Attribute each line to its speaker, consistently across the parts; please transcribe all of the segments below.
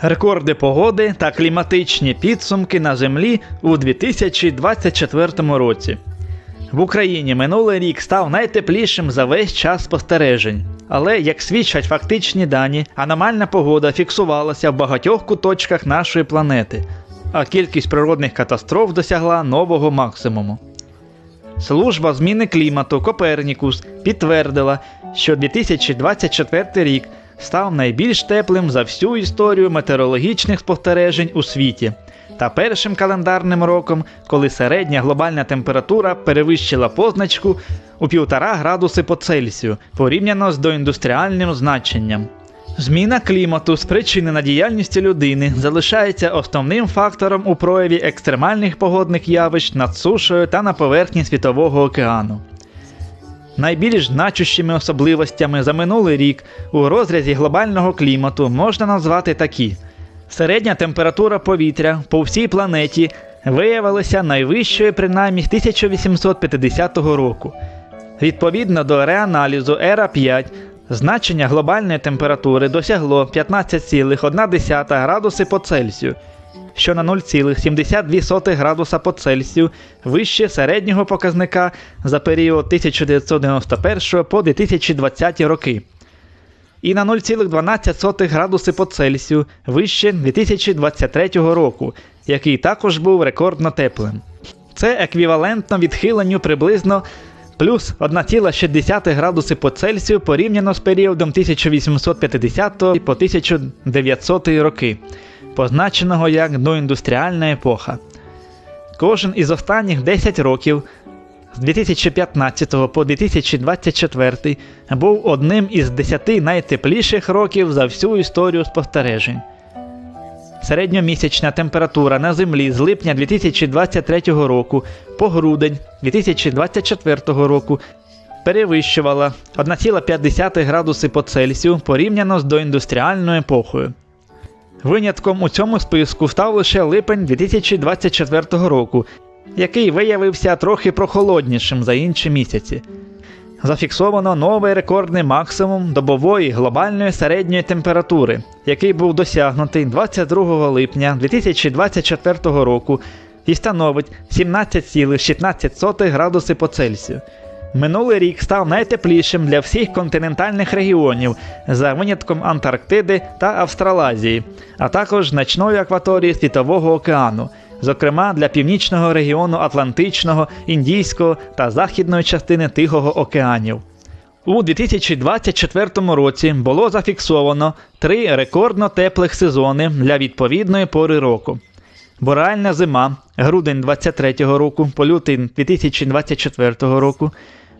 Speaker 1: Рекорди погоди та кліматичні підсумки на землі у 2024 році. В Україні минулий рік став найтеплішим за весь час спостережень. Але, як свідчать фактичні дані, аномальна погода фіксувалася в багатьох куточках нашої планети, а кількість природних катастроф досягла нового максимуму. Служба зміни клімату Копернікус підтвердила, що 2024 рік став найбільш теплим за всю історію метеорологічних спостережень у світі та першим календарним роком, коли середня глобальна температура перевищила позначку у 1,5 градуси по Цельсію порівняно з доіндустріальним значенням. Зміна клімату, спричинена діяльністю людини, залишається основним фактором у прояві екстремальних погодних явищ над сушею та на поверхні Світового океану. Найбільш значущими особливостями за минулий рік у розрізі глобального клімату можна назвати такі: середня температура повітря по всій планеті виявилася найвищою принаймні 1850 року. Відповідно до реаналізу ера 5, значення глобальної температури досягло 15,1 градуси по Цельсію, що на 0,72 градуса по Цельсію вище середнього показника за період 1991 по 2020 роки. І на 0,12 градуси по Цельсію вище 2023 року, який також був рекордно теплим. Це еквівалентно відхиленню приблизно плюс 1,6 градуси по Цельсію порівняно з періодом 1850 по 1900 роки, позначеного як доіндустріальна епоха. Кожен із останніх 10 років з 2015 по 2024 був одним із 10 найтепліших років за всю історію спостережень. Середньомісячна температура на землі з липня 2023 року по грудень 2024 року перевищувала 1,5 градуси по Цельсію порівняно з доіндустріальною епохою. Винятком у цьому списку став лише липень 2024 року, який виявився трохи прохолоднішим за інші місяці. Зафіксовано новий рекордний максимум добової глобальної середньої температури, який був досягнутий 22 липня 2024 року і становить 17,16 градуси по Цельсію. Минулий рік став найтеплішим для всіх континентальних регіонів за винятком Антарктиди та Австралазії, а також значної акваторії Світового океану, зокрема для північного регіону Атлантичного, Індійського та західної частини Тихого океанів. У 2024 році було зафіксовано три рекордно теплих сезони для відповідної пори року. Бореальна зима грудень 23 року по лютий 2024 року,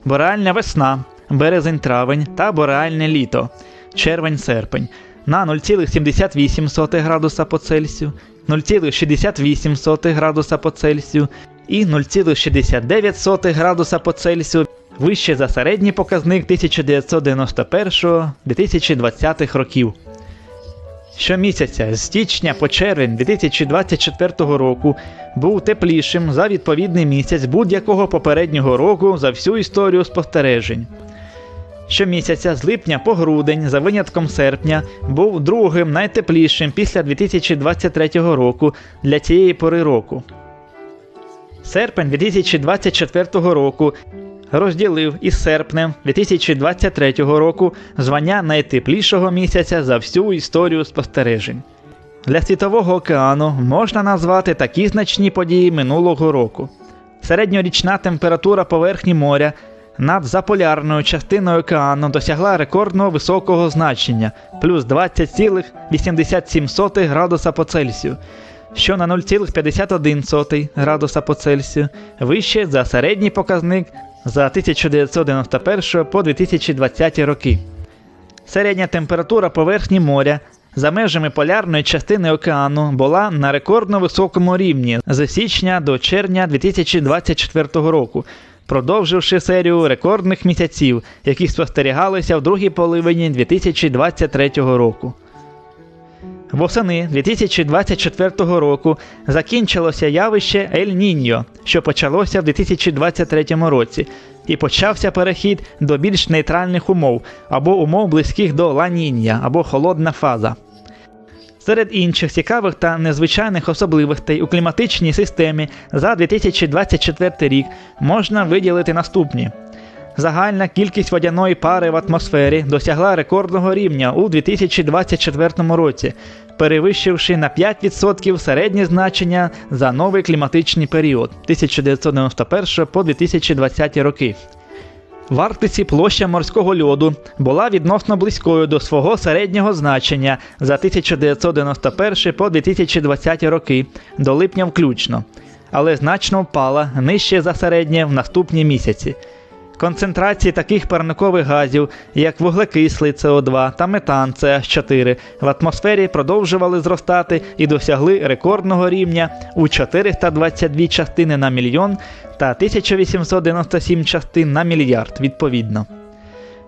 Speaker 1: бореальна весна березень-травень та бореальне літо червень-серпень на 0,78 градуса по Цельсію, 0,68 градуса по Цельсію і 0,69 градуса по Цельсію вище за середній показник 1991-2020 років. Щомісяця з січня по червень 2024 року був теплішим за відповідний місяць будь-якого попереднього року за всю історію спостережень. Щомісяця з липня по грудень, за винятком серпня, був другим найтеплішим після 2023 року для цієї пори року. Серпень 2024 року розділив із серпнем 2023 року звання найтеплішого місяця за всю історію спостережень. Для Світового океану можна назвати такі значні події минулого року. Середньорічна температура поверхні моря над заполярною частиною океану досягла рекордно високого значення плюс 20,87 градуса по Цельсію, що на 0,51 градуса по Цельсію вище за середній показник за 1991 по 2020 роки. Середня температура поверхні моря за межами полярної частини океану була на рекордно високому рівні з січня до червня 2024 року, продовживши серію рекордних місяців, які спостерігалися в другій половині 2023 року. Восени 2024 року закінчилося явище Ель Ніньо, що почалося в 2023 році, і почався перехід до більш нейтральних умов або умов близьких до Ла Нінья або холодна фаза. Серед інших цікавих та незвичайних особливостей у кліматичній системі за 2024 рік можна виділити наступні. Загальна кількість водяної пари в атмосфері досягла рекордного рівня у 2024 році, перевищивши на 5% середнє значення за новий кліматичний період 1991 по 2020 роки. В Арктиці площа морського льоду була відносно близькою до свого середнього значення за 1991 по 2020 роки до липня включно, але значно впала нижче за середнє в наступні місяці. Концентрації таких парникових газів, як вуглекислий СО2 та метан СH4, в атмосфері продовжували зростати і досягли рекордного рівня у 422 частини на мільйон та 1897 частин на мільярд відповідно.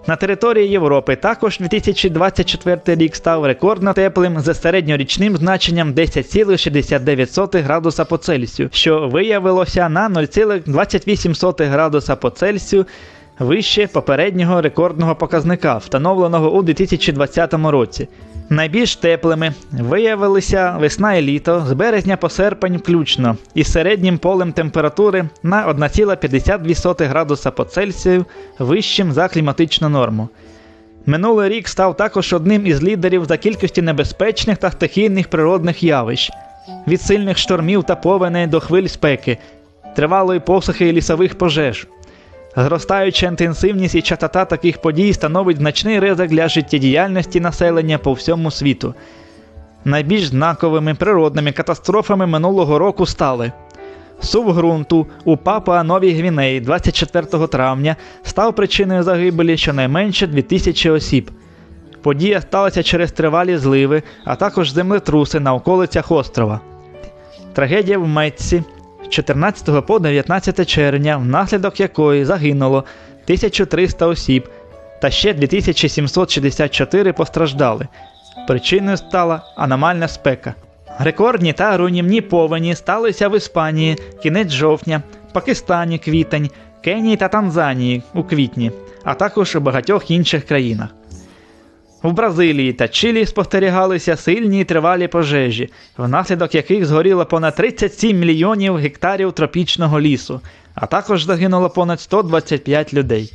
Speaker 1: На території Європи також 2024 рік став рекордно теплим за середньорічним значенням 10,69 градуса по Цельсію, що виявилося на 0,28 градуса по Цельсію вище попереднього рекордного показника, встановленого у 2020 році. Найбільш теплими виявилися весна і літо з березня по серпень включно із середнім полем температури на 1,52 градуса по Цельсію вищим за кліматичну норму. Минулий рік став також одним із лідерів за кількістю небезпечних та стихійних природних явищ від сильних штормів та повеней до хвиль спеки, тривалої посухи і лісових пожеж. Зростаюча інтенсивність і частота таких подій становить значний ризик для життєдіяльності населення по всьому світу. Найбільш знаковими природними катастрофами минулого року стали Сув ґрунту у Папуа Новій Гвінеї 24 травня став причиною загибелі щонайменше 2000 осіб. Подія сталася через тривалі зливи, а також землетруси на околицях острова. Трагедія в Метсі з 14 по 19 червня, внаслідок якої загинуло 1300 осіб та ще 2764 постраждали. Причиною стала аномальна спека. Рекордні та руйнівні повені сталися в Іспанії кінець жовтня, Пакистані квітень, Кенії та Танзанії у квітні, а також у багатьох інших країнах. В Бразилії та Чилі спостерігалися сильні і тривалі пожежі, внаслідок яких згоріло понад 37 мільйонів гектарів тропічного лісу, а також загинуло понад 125 людей.